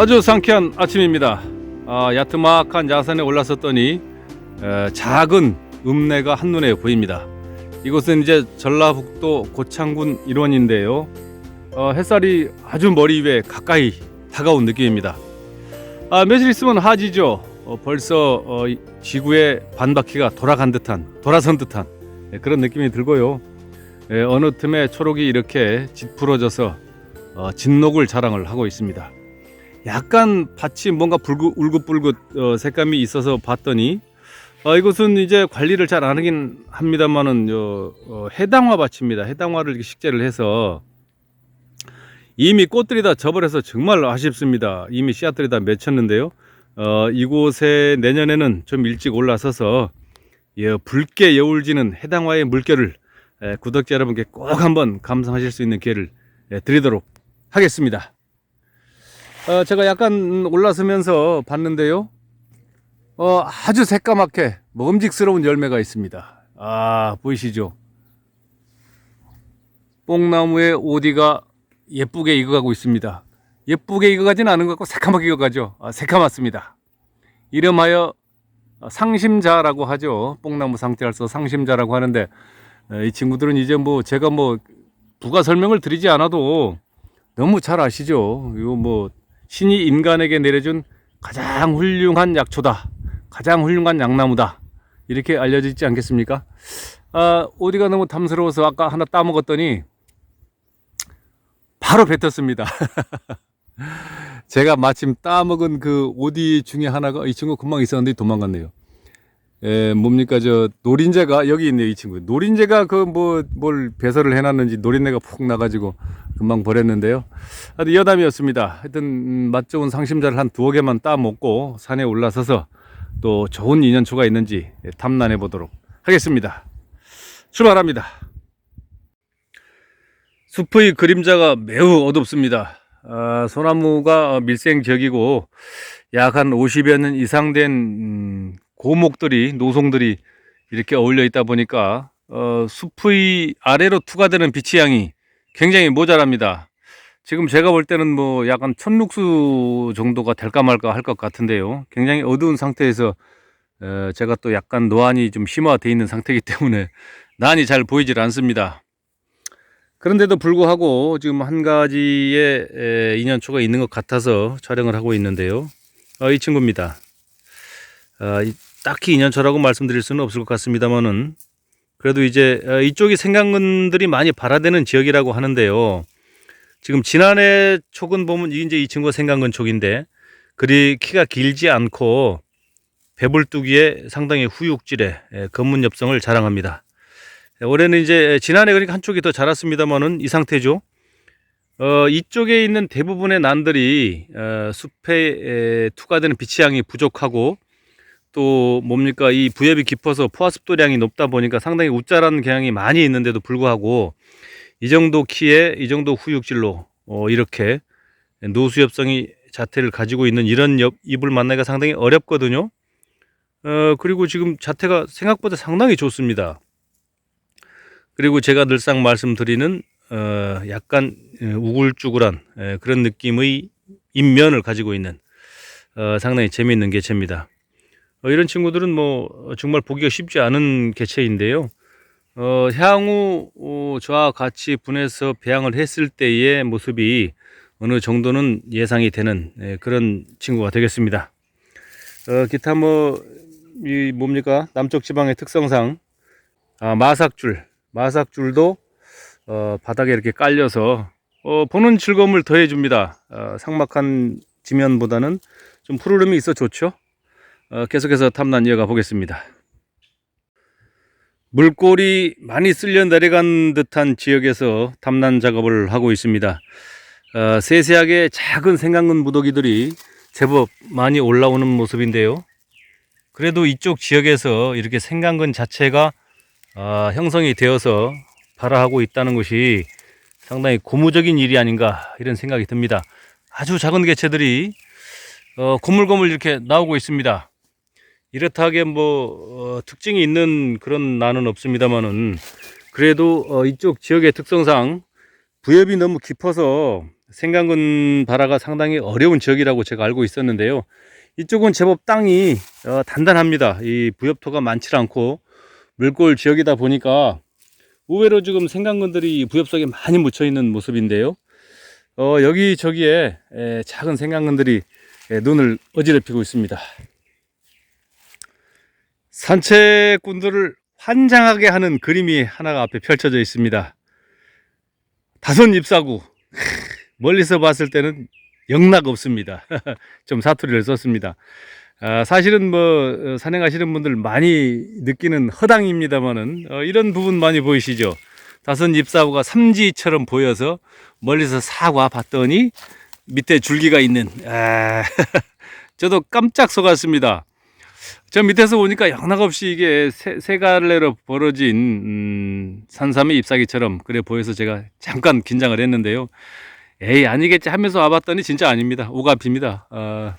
아주 상쾌한 아침입니다. 아, 야트막한 야산에 올랐었더니 에, 작은 읍내가 한눈에 보입니다. 이곳은 이제 전라북도 고창군 일원인데요. 어, 햇살이 아주 머리 위에 가까이 다가온 느낌입니다. 아, 며칠 있으면 하지죠. 어, 벌써 어, 이 지구의 반바퀴가 돌아간 듯한, 돌아선 듯한 예, 그런 느낌이 들고요. 예, 어느 틈에 초록이 이렇게 짙푸러져서 어, 진녹을 자랑을 하고 있습니다. 약간 밭이 뭔가 불긋, 울긋불긋 어, 색감이 있어서 봤더니 어, 이곳은 이제 관리를 잘 안 하긴 합니다만은 어, 어, 해당화 밭입니다. 해당화를 이렇게 식재를 해서 이미 꽃들이 다 져버려서 정말 아쉽습니다. 이미 씨앗들이 다 맺혔는데요. 어, 이곳에 내년에는 좀 일찍 올라서서 예, 붉게 여울지는 해당화의 물결을 예, 구독자 여러분께 꼭 한번 감상하실 수 있는 기회를 예, 드리도록 하겠습니다. 어, 제가 약간 올라서면서 봤는데요. 어, 아주 새까맣게 먹음직스러운 열매가 있습니다. 아, 보이시죠? 뽕나무의 오디가 예쁘게 익어가고 있습니다. 예쁘게 익어가지는 않은 것 같고 새까맣게 익어가죠. 아, 새까맣습니다. 이름하여 상심자라고 하죠. 뽕나무 상태를 써 상심자라고 하는데 에, 이 친구들은 이제 뭐 제가 뭐 부가 설명을 드리지 않아도 너무 잘 아시죠. 이거 뭐 신이 인간에게 내려준 가장 훌륭한 약초다. 가장 훌륭한 약나무다. 이렇게 알려져 있지 않겠습니까? 아, 어디가 너무 탐스러워서 아까 하나 따먹었더니 바로 뱉었습니다. 제가 마침 따먹은 그 오디 중에 하나가 이 친구 금방 있었는데 도망갔네요. 에, 뭡니까 저 노린재가 여기 있네요 이 친구. 노린재가 그 뭐 뭘 배설을 해놨는지 노린내가 푹 나가지고 금방 버렸는데요. 하여튼 여담이었습니다. 하여튼 음, 맛 좋은 상심자를 한 두어 개만 따 먹고 산에 올라서서 또 좋은 인연초가 있는지 탐난해 보도록 하겠습니다. 출발합니다. 숲의 그림자가 매우 어둡습니다. 아, 소나무가 밀생적이고 약 한 50여 년 이상 된 음, 고목들이 노송들이 이렇게 어울려 있다 보니까 어, 숲의 아래로 투과되는 빛의 양이 굉장히 모자랍니다. 지금 제가 볼 때는 뭐 약간 천룩수 정도가 될까 말까 할 것 같은데요. 굉장히 어두운 상태에서 어, 제가 또 약간 노안이 좀 심화되어 있는 상태이기 때문에 난이 잘 보이질 않습니다. 그런데도 불구하고 지금 한 가지의 에, 인연초가 있는 것 같아서 촬영을 하고 있는데요. 어, 이 친구입니다. 어, 이- 딱히 인연초라고 말씀드릴 수는 없을 것 같습니다만은 그래도 이제 어, 이쪽이 생강근들이 많이 발화되는 지역이라고 하는데요. 지금 지난해 촉은 보면 이제 이 친구가 생강근 촉인데 그리 키가 길지 않고 배불뚝이에 상당히 후육질의 에, 검문 엽성을 자랑합니다. 에, 올해는 이제 지난해 그러니까 한쪽이 더 자랐습니다만은 이 상태죠. 어, 이쪽에 있는 대부분의 난들이 어, 숲에 에, 투과되는 빛의 양이 부족하고 또 뭡니까 이 부엽이 깊어서 포화습도량이 높다 보니까 상당히 웃자라는 경향이 많이 있는데도 불구하고 이 정도 키에 이 정도 후육질로 어, 이렇게 노수엽성이 자태를 가지고 있는 이런 엽, 잎을 만나기가 상당히 어렵거든요. 어, 그리고 지금 자태가 생각보다 상당히 좋습니다. 그리고 제가 늘상 말씀드리는 어, 약간 에, 우글쭈글한 에, 그런 느낌의 잎면을 가지고 있는 어, 상당히 재미있는 개체입니다. 어, 이런 친구들은 뭐 어, 정말 보기가 쉽지 않은 개체인데요. 어, 향후 어, 저와 같이 분해서 배양을 했을 때의 모습이 어느 정도는 예상이 되는 예, 그런 친구가 되겠습니다. 어, 기타 뭐, 이 뭡니까? 남쪽 지방의 특성상, 아, 마삭줄, 마삭줄도 어, 바닥에 이렇게 깔려서 어, 보는 즐거움을 더해줍니다. 어, 상막한 지면보다는 좀 푸르름이 있어 좋죠. 어, 계속해서 탐난 이어가 보겠습니다. 물골이 많이 쓸려 내려간 듯한 지역에서 탐난 작업을 하고 있습니다. 어, 세세하게 작은 생강근 무더기들이 제법 많이 올라오는 모습인데요. 그래도 이쪽 지역에서 이렇게 생강근 자체가 아, 형성이 되어서 발화하고 있다는 것이 상당히 고무적인 일이 아닌가 이런 생각이 듭니다. 아주 작은 개체들이 어, 고물고물 이렇게 나오고 있습니다. 이렇다 하게 뭐 어, 특징이 있는 그런 난은 없습니다만은 그래도 어, 이쪽 지역의 특성상 부엽이 너무 깊어서 생강근 발화가 상당히 어려운 지역이라고 제가 알고 있었는데요. 이쪽은 제법 땅이 어, 단단합니다. 이 부엽토가 많지 않고 물골 지역이다 보니까 의외로 지금 생강근들이 부엽 속에 많이 묻혀 있는 모습인데요. 어, 여기 저기에 에, 작은 생강근들이 에, 눈을 어지럽히고 있습니다. 산책꾼들을 환장하게 하는 그림이 하나가 앞에 펼쳐져 있습니다. 다섯 잎사구. 멀리서 봤을 때는 영락 없습니다. 좀 사투리를 썼습니다. 아, 사실은 뭐 어, 산행하시는 분들 많이 느끼는 허당입니다만은 어, 이런 부분 많이 보이시죠? 다섯 잎사구가 삼지처럼 보여서 멀리서 사과 봤더니 밑에 줄기가 있는 아, 저도 깜짝 속았습니다. 저 밑에서 보니까 영락 없이 이게 세, 세 갈래로 벌어진 음, 산삼의 잎사귀처럼 그래 보여서 제가 잠깐 긴장을 했는데요. 에이 아니겠지 하면서 와봤더니 진짜 아닙니다. 오가피입니다. 어,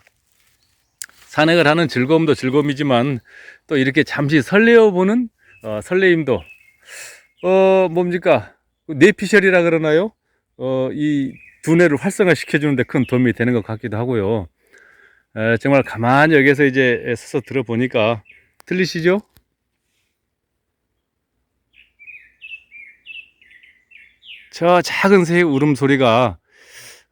산행을 하는 즐거움도 즐거움이지만 또 이렇게 잠시 설레어 보는 어, 설레임도 어 뭡니까 뇌피셜이라 그러나요? 어이 두뇌를 활성화 시켜주는데 큰 도움이 되는 것 같기도 하고요. 에, 정말 가만히 여기서 이제 서서 들어보니까 들리시죠? 저 작은 새의 울음소리가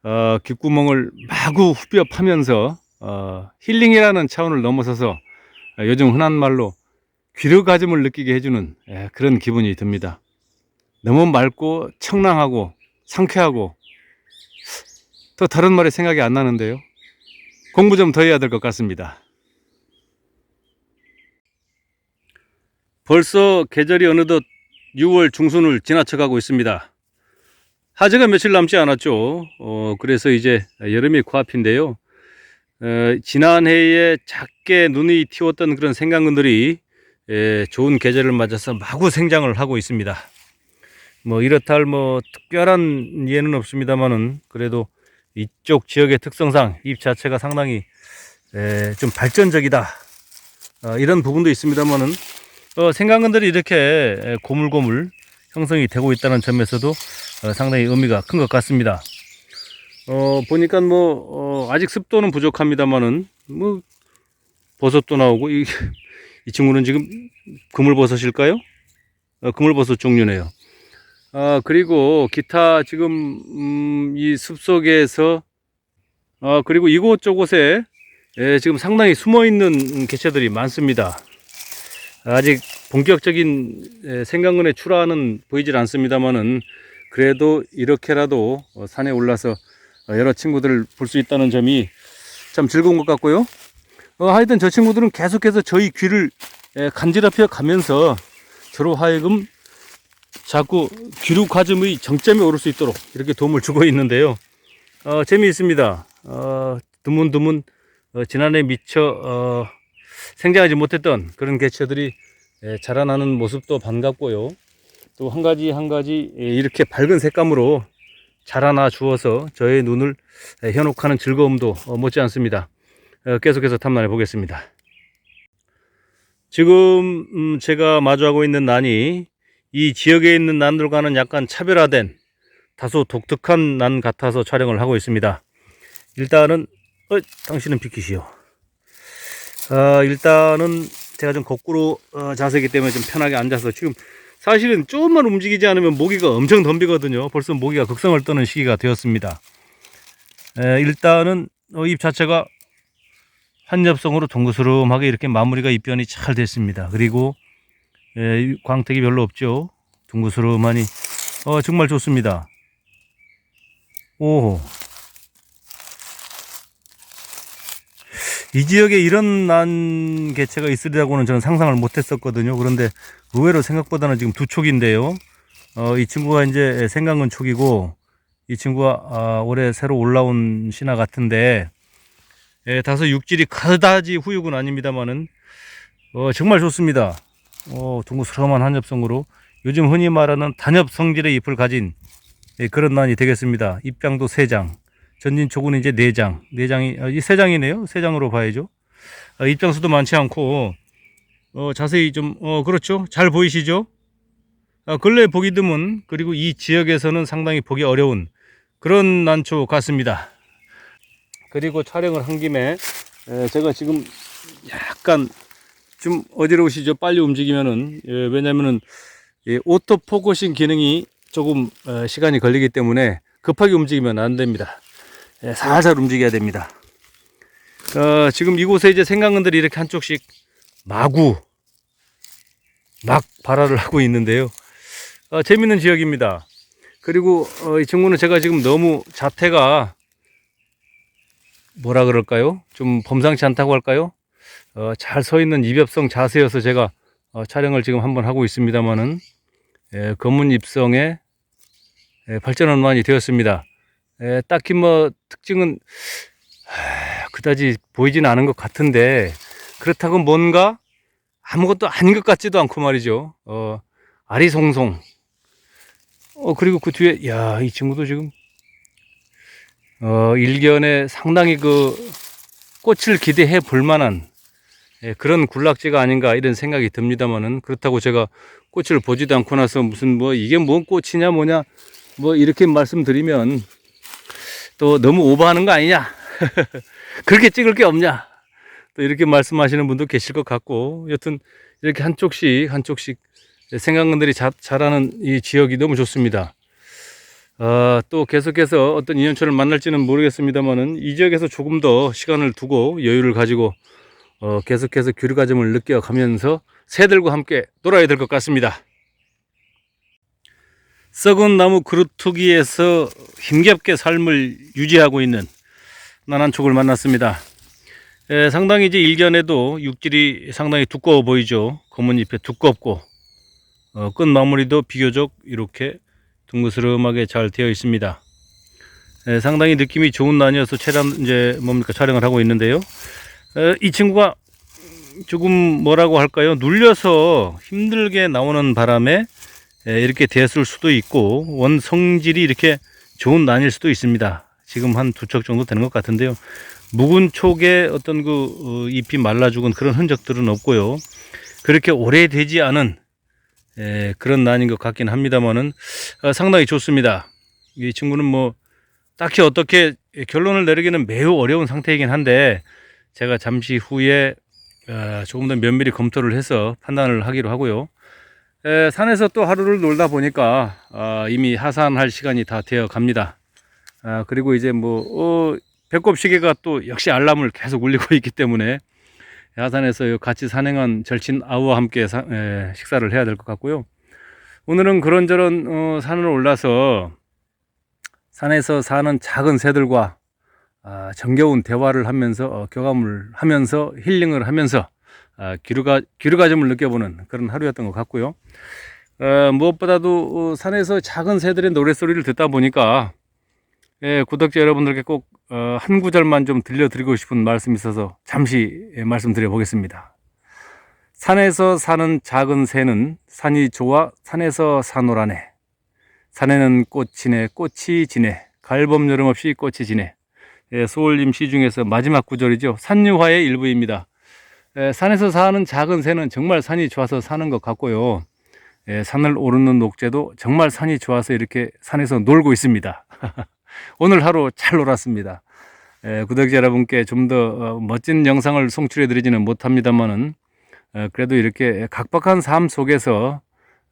어, 귓구멍을 마구 후벼 파면서 어, 힐링이라는 차원을 넘어서서 어, 요즘 흔한 말로 귀르가즘을 느끼게 해주는 예, 그런 기분이 듭니다. 너무 맑고 청량하고 상쾌하고 또 다른 말이 생각이 안 나는데요. 공부 좀 더 해야 될 것 같습니다. 벌써 계절이 어느덧 6월 중순을 지나쳐가고 있습니다. 하지가 며칠 남지 않았죠. 어, 그래서 이제 여름이 코앞인데요. 어, 지난해에 작게 눈이 튀었던 그런 생강근들이 에, 좋은 계절을 맞아서 마구 생장을 하고 있습니다. 뭐 이렇다 할 뭐 특별한 예는 없습니다만은 그래도 이쪽 지역의 특성상 잎 자체가 상당히 에, 좀 발전적이다. 어, 이런 부분도 있습니다만은 어, 생강근들이 이렇게 에, 고물고물 형성이 되고 있다는 점에서도 어, 상당히 의미가 큰 것 같습니다. 어, 보니까 뭐, 어, 아직 습도는 부족합니다만은, 뭐, 버섯도 나오고, 이, 이 친구는 지금 그물버섯일까요? 어, 그물버섯 종류네요. 아, 그리고 기타 지금, 음, 이 숲속에서, 아, 그리고 이곳저곳에, 예, 지금 상당히 숨어 있는 개체들이 많습니다. 아직 본격적인 예, 생강근의 출하는 보이질 않습니다만은, 그래도 이렇게라도 어, 산에 올라서 어, 여러 친구들을 볼 수 있다는 점이 참 즐거운 것 같고요. 어, 하여튼 저 친구들은 계속해서 저희 귀를 에, 간지럽혀 가면서 저로 하여금 자꾸 귀루 과점의 정점에 오를 수 있도록 이렇게 도움을 주고 있는데요. 어, 재미있습니다. 어, 드문드문 어, 지난해 미처 어, 생장하지 못했던 그런 개체들이 에, 자라나는 모습도 반갑고요. 또 한 가지 한 가지 에, 이렇게 밝은 색감으로 자라나 주어서 저의 눈을 에, 현혹하는 즐거움도 어, 못지 않습니다. 어, 계속해서 탐난해 보겠습니다. 지금 음, 제가 마주하고 있는 난이 이 지역에 있는 난들과는 약간 차별화된 다소 독특한 난 같아서 촬영을 하고 있습니다. 일단은 어, 당신은 비키시오. 어, 일단은 제가 좀 거꾸로 어, 자세이기 때문에 좀 편하게 앉아서 지금 사실은 조금만 움직이지 않으면 모기가 엄청 덤비거든요. 벌써 모기가 극성을 떠는 시기가 되었습니다. 에, 일단은 어, 잎 자체가 한엽성으로 동그스름하게 이렇게 마무리가 입변이 잘 됐습니다. 그리고 에, 광택이 별로 없죠. 둥그스름하니 어, 정말 좋습니다. 오. 이 지역에 이런 난 개체가 있으리라고는 저는 상상을 못 했었거든요. 그런데 의외로 생각보다는 지금 두 촉인데요. 어, 이 친구가 이제 생강근 촉이고 이 친구가 아, 올해 새로 올라온 신화 같은데 예, 다소 육질이 그다지 후육은 아닙니다만은 어, 정말 좋습니다. 어, 둥그스름한 한엽성으로 요즘 흔히 말하는 단엽 성질의 잎을 가진 예, 그런 난이 되겠습니다. 잎장도 세 장, 전진촉은 이제 네 장, 네 장이 아, 이세 장이네요. 세 장으로 봐야죠. 아, 잎장수도 많지 않고 어, 자세히 좀 어, 그렇죠. 잘 보이시죠? 아, 근래 보기 드문 그리고 이 지역에서는 상당히 보기 어려운 그런 난초 같습니다. 그리고 촬영을 한 김에 에, 제가 지금 약간 좀 어지러우시죠? 빨리 움직이면은 예, 왜냐면은 이 오토 포커싱 기능이 조금 어, 시간이 걸리기 때문에 급하게 움직이면 안 됩니다. 예, 살살 움직여야 됩니다. 어, 지금 이곳에 이제 생강근들이 이렇게 한쪽씩 마구 막 발화를 하고 있는데요. 어, 재밌는 지역입니다. 그리고 어, 이 친구는 제가 지금 너무 자태가 뭐라 그럴까요? 좀 범상치 않다고 할까요? 어, 잘 서 있는 이벽성 자세여서 제가 어, 촬영을 지금 한번 하고 있습니다만은 예, 검은 입성에 예, 발전은 많이 되었습니다. 예, 딱히 뭐 특징은 하, 그다지 보이지는 않은 것 같은데 그렇다고 뭔가 아무것도 아닌 것 같지도 않고 말이죠. 어, 아리송송. 어, 그리고 그 뒤에, 야, 이 친구도 지금, 어, 일견에 상당히 그 꽃을 기대해 볼 만한 예, 그런 군락지가 아닌가 이런 생각이 듭니다만은 그렇다고 제가 꽃을 보지도 않고 나서 무슨 뭐 이게 뭔 꽃이냐 뭐냐 뭐 이렇게 말씀드리면 또 너무 오버하는 거 아니냐 그렇게 찍을 게 없냐 또 이렇게 말씀하시는 분도 계실 것 같고 여튼 이렇게 한쪽씩 한쪽씩 생강근들이 자, 자라는 이 지역이 너무 좋습니다. 아, 또 계속해서 어떤 인연처를 만날지는 모르겠습니다만은 이 지역에서 조금 더 시간을 두고 여유를 가지고 어, 계속해서 규류가점을 느껴가면서 새들과 함께 놀아야 될 것 같습니다. 썩은 나무 그루트기에서 힘겹게 삶을 유지하고 있는 나난촉을 만났습니다. 에, 상당히 이제 일견에도 육질이 상당히 두꺼워 보이죠. 검은 잎에 두껍고 어, 끝 마무리도 비교적 이렇게 둥그스름하게 잘 되어 있습니다. 에, 상당히 느낌이 좋은 난이어서 촬영 이제 뭡니까 촬영을 하고 있는데요. 에, 이 친구가 조금 뭐라고 할까요? 눌려서 힘들게 나오는 바람에 에, 이렇게 됐을 수도 있고 원 성질이 이렇게 좋은 난일 수도 있습니다. 지금 한 두 척 정도 되는 것 같은데요. 묵은 촉에 어떤 그 어, 잎이 말라 죽은 그런 흔적들은 없고요. 그렇게 오래되지 않은 에, 그런 난인 것 같긴 합니다만은 어, 상당히 좋습니다. 이 친구는 뭐 딱히 어떻게 결론을 내리기는 매우 어려운 상태이긴 한데 제가 잠시 후에 어, 조금 더 면밀히 검토를 해서 판단을 하기로 하고요. 에, 산에서 또 하루를 놀다 보니까 아, 이미 하산할 시간이 다 되어 갑니다. 아, 그리고 이제 뭐 어, 배꼽 시계가 또 역시 알람을 계속 울리고 있기 때문에 야산에서 같이 산행한 절친 아우와 함께 식사를 해야 될 것 같고요. 오늘은 그런저런 어, 산을 올라서 산에서 사는 작은 새들과 아, 정겨운 대화를 하면서 어, 교감을 하면서 힐링을 하면서 아, 기류가 기류가점을 느껴보는 그런 하루였던 것 같고요. 어, 무엇보다도 어, 산에서 작은 새들의 노랫소리를 듣다 보니까 예, 구독자 여러분들께 꼭 어, 한 구절만 좀 들려드리고 싶은 말씀이 있어서 잠시 예, 말씀드려 보겠습니다. 산에서 사는 작은 새는 산이 좋아 산에서 사노라네. 산에는 꽃이네 꽃이 지네 갈범 여름 없이 꽃이 지네. 예, 소울림 시 중에서 마지막 구절이죠. 산유화의 일부입니다. 예, 산에서 사는 작은 새는 정말 산이 좋아서 사는 것 같고요. 예, 산을 오르는 녹제도 정말 산이 좋아서 이렇게 산에서 놀고 있습니다. 오늘 하루 잘 놀았습니다. 에, 구독자 여러분께 좀더 어, 멋진 영상을 송출해 드리지는 못합니다만은 어, 그래도 이렇게 각박한 삶 속에서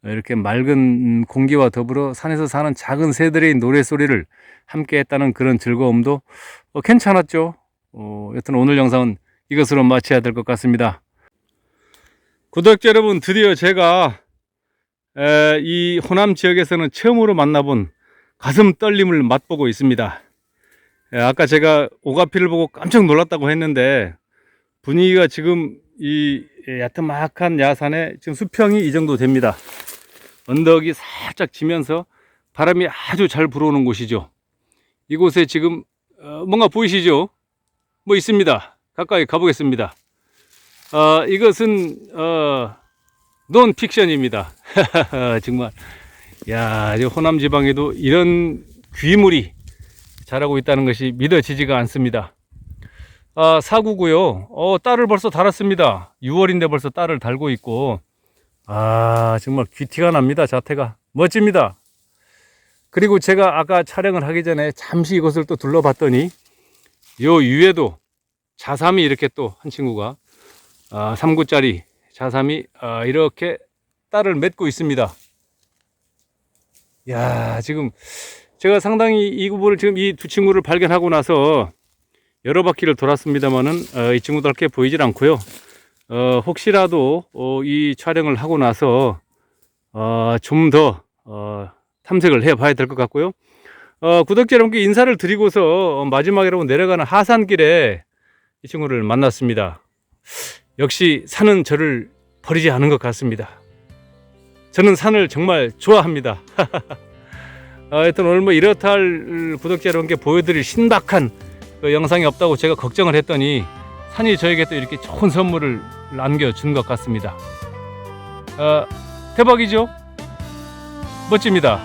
이렇게 맑은 공기와 더불어 산에서 사는 작은 새들의 노래소리를 함께 했다는 그런 즐거움도 어, 괜찮았죠. 어, 여튼 오늘 영상은 이것으로 마쳐야 될 것 같습니다. 구독자 여러분, 드디어 제가 에, 이 호남 지역에서는 처음으로 만나본 가슴 떨림을 맛보고 있습니다. 예, 아까 제가 오가피를 보고 깜짝 놀랐다고 했는데 분위기가 지금 이 야트막한 야산에 지금 수평이 이 정도 됩니다. 언덕이 살짝 지면서 바람이 아주 잘 불어오는 곳이죠. 이곳에 지금 어, 뭔가 보이시죠? 뭐 있습니다. 가까이 가보겠습니다. 어, 이것은 어, 논 픽션입니다. 정말 야, 이 호남 지방에도 이런 귀물이 자라고 있다는 것이 믿어지지가 않습니다. 아, 사구고요. 어, 딸을 벌써 달았습니다. 6월인데 벌써 딸을 달고 있고 아, 정말 귀티가 납니다. 자태가 멋집니다. 그리고 제가 아까 촬영을 하기 전에 잠시 이것을 또 둘러봤더니 요 위에도 자삼이 이렇게 또 한 친구가 아, 3구짜리 자삼이 아, 이렇게 딸을 맺고 있습니다. 야, 지금 제가 상당히 이 부분을 지금 이 두 친구를 발견하고 나서 여러 바퀴를 돌았습니다만은 어, 이 친구들께 보이질 않고요. 어, 혹시라도 어, 이 촬영을 하고 나서 어, 좀더 어, 탐색을 해봐야 될 것 같고요. 어, 구독자 여러분께 인사를 드리고서 어, 마지막이라고 내려가는 하산길에 이 친구를 만났습니다. 역시 산은 저를 버리지 않은 것 같습니다. 저는 산을 정말 좋아합니다. 어, 하여튼 오늘 뭐 이렇다 할 구독자 여러분께 보여드릴 신박한 그 영상이 없다고 제가 걱정을 했더니 산이 저에게 또 이렇게 좋은 선물을 안겨준 것 같습니다. 어, 대박이죠? 멋집니다.